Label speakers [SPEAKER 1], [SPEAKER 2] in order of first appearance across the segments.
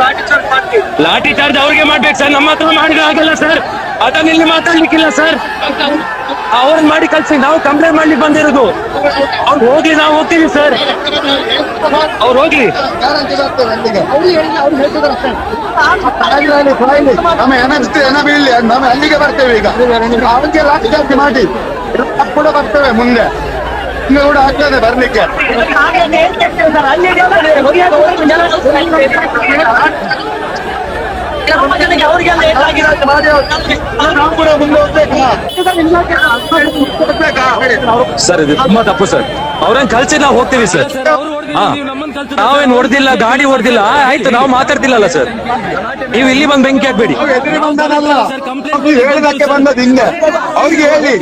[SPEAKER 1] ಲಾಠಿ charge ಮಾಡ್ತೀವಿ.
[SPEAKER 2] ಲಾಠಿ charge ಅವ್ರಿಗೆ ಮಾಡ್ಬೇಕು ಸರ್. ನಮ್ಮ ಹತ್ರ ಮಾಡಿದ್ರೆ ಆಗಲ್ಲ ಸರ್. ಅದನ್ನ ಇಲ್ಲಿ ಮಾತಾಡ್ಲಿಕ್ಕಿಲ್ಲ ಸರ್. ಅವ್ರನ್ನ ಮಾಡಿ ಕಳ್ಸಿ. ನಾವು ಕಂಪ್ಲೇಂಟ್ ಮಾಡ್ಲಿಕ್ಕೆ ಬಂದಿರೋದು. ಅವ್ರು ಹೋಗ್ಲಿ ನಾವು ಹೋಗ್ತೀವಿ ಸರ್. ಅವ್ರು ಹೋಗ್ಲಿ
[SPEAKER 3] ನಮ್ಮ ಎನರ್ಜಿ ಎನ ಬೀಳಿ ನಮ್ಮ ಅಲ್ಲಿಗೆ ಬರ್ತೇವೆ ಈಗ. ಅವರಿಗೆ ಲಾಠಿ ಚಾರ್ಜ್ ಮಾಡಿ. ಕೂಡ ಬರ್ತೇವೆ ಮುಂದೆ. ಇನ್ನು ಕೂಡ ಆಗ್ತದೆ ಬರ್ಲಿಕ್ಕೆ
[SPEAKER 2] ಸರ್ ಇದು ತುಂಬಾ ತಪ್ಪು ಸರ್ ಅವ್ರನ್ನ ಕಳ್ಸಿ ನಾವು ಹೋಗ್ತೀವಿ ಸರ್. ನಾವೇನ್ ಹೊಡೆದಿಲ್ಲ ಗಾಡಿ ಹೊಡೆದಿಲ್ಲ ಆಯ್ತು ನಾವು ಮಾತಾಡ್ತಿಲ್ಲಲ್ಲ ಸರ್ ನೀವು ಇಲ್ಲಿ ಬಂದು ಬೆಂಕಿ ಹಾಕ್ಬೇಡಿ
[SPEAKER 3] ಅವ್ರು ಎದುರು ಹೇಳಿದಕ್ಕೆ ಬಂದದ್ದು ಹಿಂದೆ ಅವ್ರಿಗೆ ಹೇಳಿ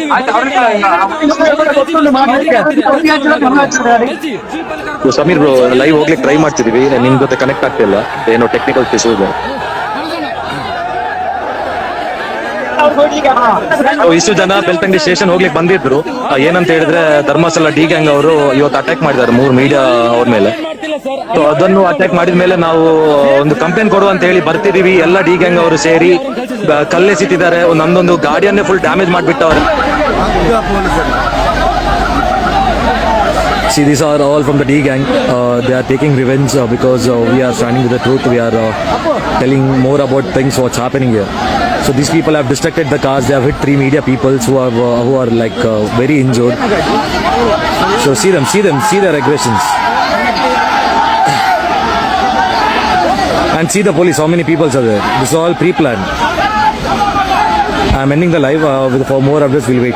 [SPEAKER 2] ಸಮೀರ್ ಬ್ರೋ ಲೈವ್ ಹೋಗ್ಲಿಕ್ಕೆ ಟ್ರೈ ಮಾಡ್ತಿದೀವಿ ನಿಮ್ ಜೊತೆ ಕನೆಕ್ಟ್ ಆಗ್ತಿಲ್ಲ ಏನೋ ಟೆಕ್ನಿಕಲ್ ಇಶ್ಯೂ ಇದೆ ಇಷ್ಟು ಜನ ಬೆಳ್ತಂಗಡಿ ಸ್ಟೇಷನ್ ಹೋಗ್ಲಿಕ್ಕೆ ಬಂದಿದ್ರು ಏನಂತ ಹೇಳಿದ್ರೆ ಧರ್ಮಸ್ಥಳ ಡಿ ಗ್ಯಾಂಗ್ ಅವರು ಇವತ್ತು ಅಟ್ಯಾಕ್ ಮಾಡಿದ್ದಾರೆ ಮೂರು ಮೀಡಿಯಾ ಅವ್ರ ಮೇಲೆ ಸೊ ಅದನ್ನು ಅಟ್ಯಾಕ್ ಮಾಡಿದ ಮೇಲೆ ನಾವು ಒಂದು ಕಂಪ್ಲೇಂಟ್ ಕೊಡು ಅಂತ ಹೇಳಿ ಬರ್ತಿದೀವಿ ಎಲ್ಲ ಡಿ ಗ್ಯಾಂಗ್ ಅವರು ಸೇರಿ ಕಲ್ಲೆ ಕಲ್ಲೆಸಿತಿದ್ದಾರೆ ನಂದೊಂದು ಗಾಡಿಯನ್ನೇ ಫುಲ್ ಡ್ಯಾಮೇಜ್ ಮಾಡಿಬಿಟ್ಟವ್ರೆ See, these are all from the D gang. Uh, they are taking revenge uh, because uh, we are standing with the truth. We are uh, telling more about things what's happening here. So these people have distracted the cars. They have hit three media people who are uh, who are like uh, very injured. So see them, see them, see their aggressions. And see the police. How many people are there? This is all pre-planned. I'm ending the live. Uh, with, for more updates, we'll wait.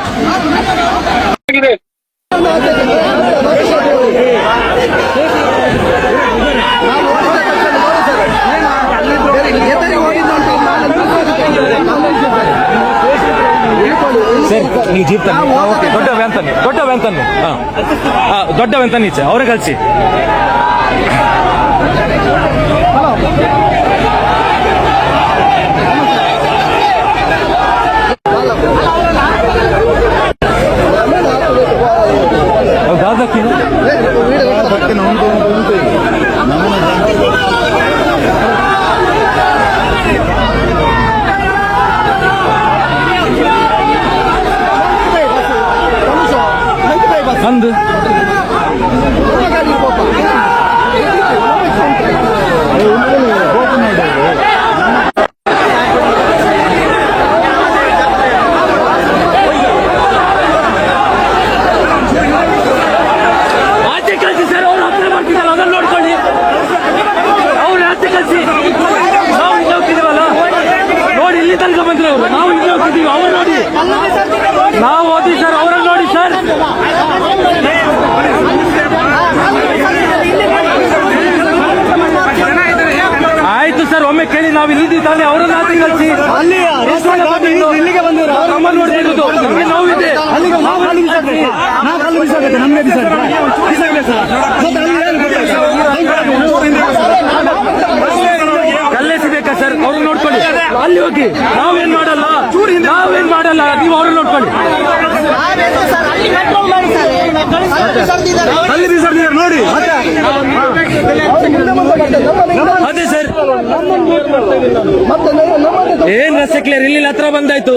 [SPEAKER 2] ನೀವು jeep ತನ್ನಿ ದೊಡ್ಡ van ತನ್ನಿ ದೊಡ್ಡ van ತನ್ನಿ ಹಾಂ ದೊಡ್ಡ van ತನ್ನಿ ಅವರೇ ಕಳಿಸಿ ದಾದಕ್ಕೆ ಅಂದು ಆಚೆ ಕಳಿಸಿ ಸರ್ ಅವ್ರು ಹತ್ರ ಮಾಡ್ತಿದ್ದಲ್ಲ ಅದನ್ನ ನೋಡ್ಕೊಳ್ಳಿ ಅವ್ರು ಆಚೆ ಕಳಿಸಿ ನಾವು ಇಲ್ಲಿ ಹೋಗ್ತಿದೀವಲ್ಲ ನೋಡಿ ಇಲ್ಲಿ ತನಕ ಬಂದ್ರೆ ಅವರು ನಾವು ಇಲ್ಲಿ ಹೋಗ್ತಿದೀವಿ ಅವ್ರು ನೋಡಿ. ನಾವು ಓದಿ ಸರ್ ಅವ್ರನ್ನ ನೋಡಿ ಸರ್. ಆಯ್ತು ಸರ್ ಒಮ್ಮೆ ಕೇಳಿ ನಾವು ಇಲ್ಲಿ ತಾನೆ ಅವರನ್ನ ಕಳಿಸಿ. ಅಲ್ಲಿ ಇಲ್ಲಿಗೆ ಬಂದಿರೋ ನೋಡ್ತಿರೋದು ನಮಗೆ ನೋವಿದೆ. ನಮ್ಗೆ ಬಿಸಾಕ್ರಿ ಸರ್ ಕಲ್ಲೆಸಿಬೇಕಾ ಸರ್ ಅವ್ರನ್ನ ನೋಡ್ಕೊಳ್ಳಿ ಅಲ್ಲಿ ಹೋಗಿ. ನಾವೇನ್ ಮಾಡಲ್ಲ? ನಾವೇನ್ ಮಾಡಲ್ಲ? ನೀವು ಅವ್ರನ್ನ ನೋಡ್ಕೊಳ್ಳಿ. ಅಲ್ಲಿ ಸರ್ ನೋಡಿ. ಅದೇ ಸರ್? ಏನ್ ರಸ್ತೆ ಕ್ಲಿಯರ್ ಇಲ್ಲಿ ಹತ್ರ ಬಂದಾಯ್ತು.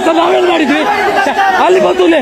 [SPEAKER 2] ಸರ್ ನಾವೇನು ಮಾಡಿದ್ವಿ. ಅಲ್ಲಿ ಬಂತುಲೆ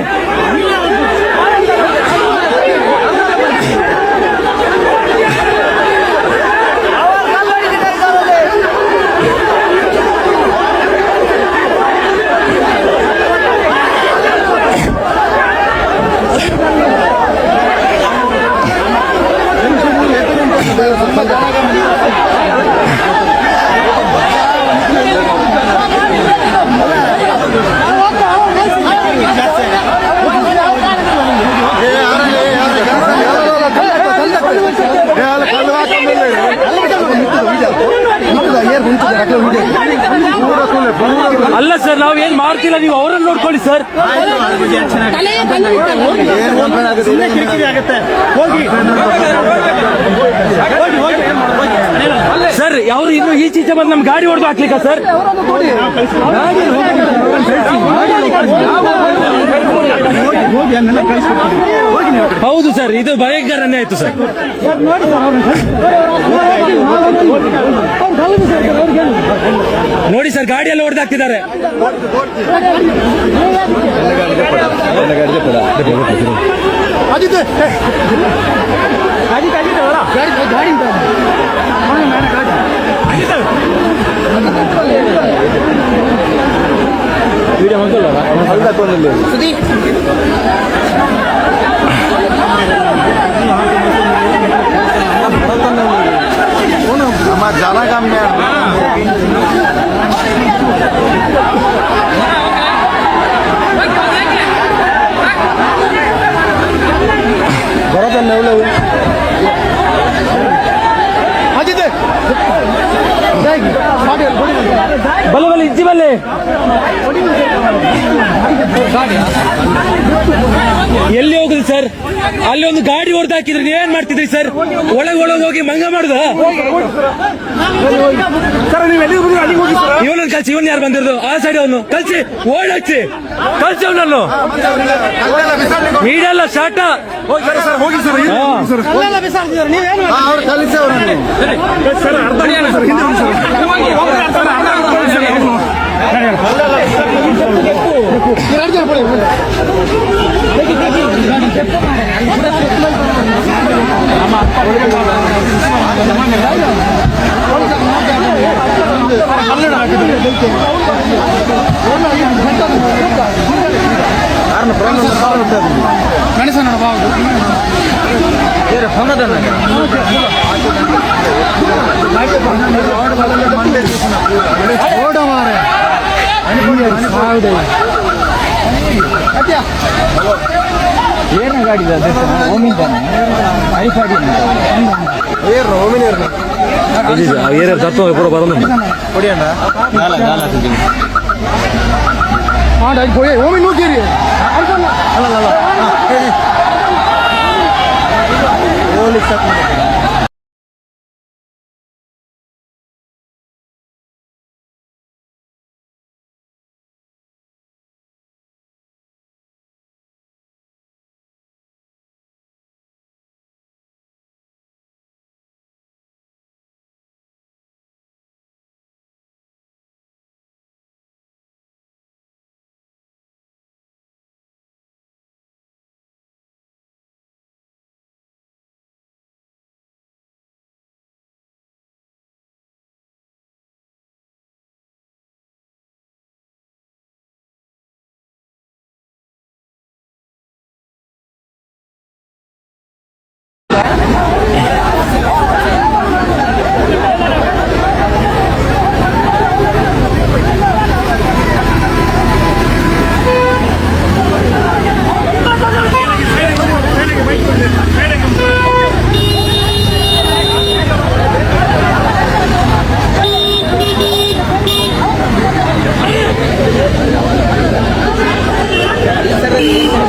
[SPEAKER 4] ಅಲ್ಲ ಸರ್, ನಾವ್ ಏನ್ ಮಾಡ್ತಿಲ್ಲ, ನೀವು ಅವರನ್ನು ನೋಡ್ಕೊಳ್ಳಿ ಸರ್. ಸರ್ ಅವ್ರು ಇನ್ನು ಈಚೀಚೆ ಬಂದು ನಮ್ ಗಾಡಿ ಹೊಡೆದು ಹಾಕ್ಲಿಕ್ಕ ಸರ್. ಸರ್ ಇದು ಭಯಂಕರನೇ ಆಯ್ತು ಸರ್. ನೋಡಿ ಸರ್ ಗಾಡಿಯಲ್ಲಿ ಹೊಡೆದಾಕ್ತಿದ್ದಾರೆ
[SPEAKER 3] ನಮ್ಮ
[SPEAKER 4] ಸರ್ ಅಲ್ಲಿ ಒಂದು ಗಾಡಿ ಹೊಡೆದು ಹಾಕಿದ್ರೆ ಏನ್ ಮಾಡ್ತಿದ್ರಿ ಸರ್? ಒಳಗೆ ಒಳಗೆ ಹೋಗಿ ಮಂಗ ಮಾಡುದ? ಇವನನ್ನು ಕಲ್ಸಿ ಇವನ್ ಯಾರು ಬಂದಿರೋದು? ಆ ಸೈಡ್ ಅವನು. ಕಲ್ಸಿ ಓಡಾಡ್ಸಿ ಕಲ್ಸಿ ಅವನನ್ನು. ಮೀಡಿಯಲ್ಲ ಶಾಟ மனுஷனோட பாவம் வேற சொன்னதான ஓட மாறு அனுப்பி சாவுதே
[SPEAKER 3] ಅವ್ರು ಕಲಿಸಿ ಅವ್ರನ್ನು
[SPEAKER 2] ಏರಿಯಾ ತತ್ವ ಪೂರ ಬರೋದು
[SPEAKER 3] ಓಮಿ ನೂಕಿರಿ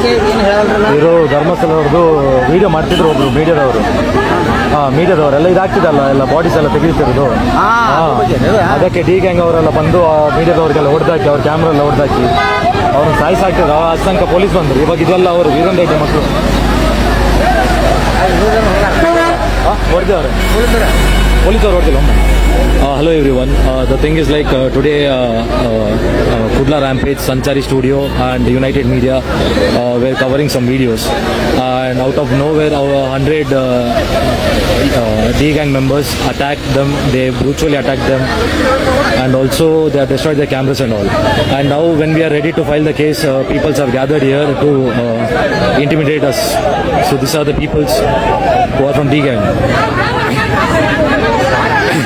[SPEAKER 2] ಇವರು ಧರ್ಮಸ್ಥಳವ್ರದ್ದು ವಿಡಿಯೋ ಮಾಡ್ತಿದ್ರು ಒಬ್ರು ಮೀಡಿಯಾದವರು. ಹಾ ಮೀಡಿಯಾದವರೆಲ್ಲ ಇದಾಗ್ತಿದಲ್ಲ ಎಲ್ಲ ಬಾಡೀಸ್ ಎಲ್ಲ ತೆಗಿತಿರೋದು ಹಾ. ಅದಕ್ಕೆ ಡಿ ಗ್ಯಾಂಗ್ ಅವರೆಲ್ಲ ಬಂದು ಆ ಮೀಡಿಯಾದವ್ರಿಗೆಲ್ಲ ಹೊಡೆದಾಕಿ ಅವ್ರ ಕ್ಯಾಮ್ರಾ ಎಲ್ಲ ಹೊಡೆದಾಕಿ ಅವ್ರನ್ನ ಸಾಯಿಸಾಕ್ತಿದ್ರು. ಆ ಅಸಂಖ್ಯ ಪೊಲೀಸ್ ಬಂದರು. ಇವಾಗ ಇದೆಲ್ಲ ಅವರು ವೀರನ್ ರೆಡ್ಡಿ ಮಕ್ಕಳು. ಹೊಡೆದವ್ರೆ Uh, hello everyone. Uh, the thing is like uh, today uh, uh, uh, Kudla Rampage, Sanchari Studio and United Media uh, were covering some videos and out of nowhere our 100 uh, uh, D-gang members attacked them. They brutally attacked them and also they have destroyed their cameras and all. And now when we are ready to file the case, uh, peoples have gathered here to uh, intimidate us. So these are the peoples who are from D-gang.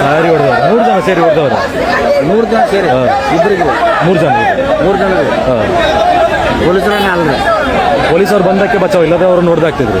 [SPEAKER 2] ಸಾರಿ ಹೊಡೆದವ್ರು. ಮೂರು ಜನ ಸೇರಿ ಹೊಡೆದವ್ರು.
[SPEAKER 4] ಮೂರು ಜನ ಸೇರಿ? ಇಬ್ಬರಿಗೆ
[SPEAKER 2] ಮೂರು ಜನ
[SPEAKER 4] ಮೂರು ಜನ ಪೊಲೀಸರನ್ನ ಅಲ್ರಿ
[SPEAKER 2] ಪೊಲೀಸರು ಬಂದಕ್ಕೆ ಬಚಾವ್ ಇಲ್ಲದೆ ಅವರು ನೋಡ್ದಾಗ್ತಿದ್ರು